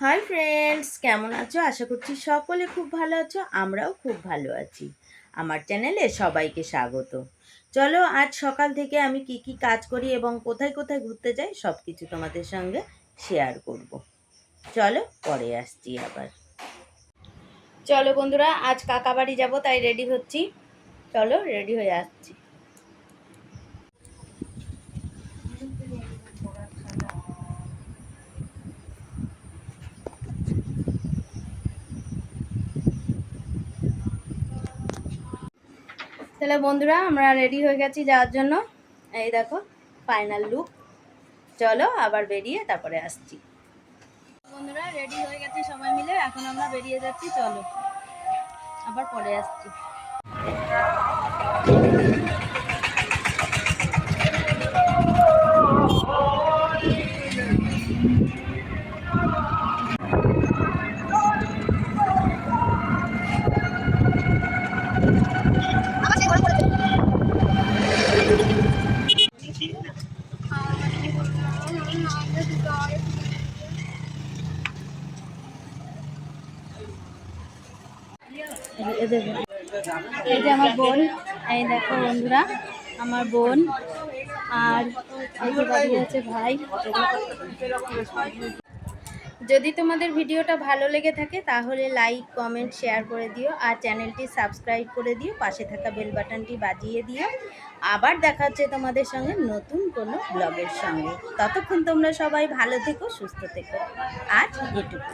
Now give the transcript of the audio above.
Hi friends, কেমন আছো? আশা করছি সকলে খুব ভালো আছো, আমরাও খুব ভালো আছি। আমার চ্যানেলে সবাইকে স্বাগত। চলো, আজ সকাল থেকে আমি কি কি কাজ করি এবং কোথায় কোথায় ঘুরতে যাই সব কিছু তোমাদের সঙ্গে শেয়ার করব। চলো, পরে আসছি আবার। চলো বন্ধুরা, আজ কাকা বাড়ি যাব, তাই রেডি হচ্ছি। চলো, রেডি হয়ে আসছি। তাহলে বন্ধুরা, আমরা রেডি হয়ে গেছি যাওয়ার জন্য। এই দেখো ফাইনাল লুক চলো আবার বেরিয়ে তারপরে আসছি। বন্ধুরা রেডি হয়ে গেছি সবাই মিলে। এখন আমরা বেরিয়ে যাচ্ছি, চলো। আবার পরে আসছি। এই যে আমার বোন, এই দেখো বন্ধুরা, আমার বোন আর ভাই। যদি তোমাদের ভিডিওটা ভালো লেগে থাকে, তাহলে লাইক কমেন্ট শেয়ার করে দিও আর চ্যানেলটি সাবস্ক্রাইব করে দিও। পাশে থাকা বেল বাটনটি বাজিয়ে দিও। আবার দেখা হচ্ছে তোমাদের সঙ্গে নতুন কোনো ব্লগের সঙ্গে। ততক্ষণ তোমরা সবাই ভালো থেকো, সুস্থ থেকো। আজ এটুকু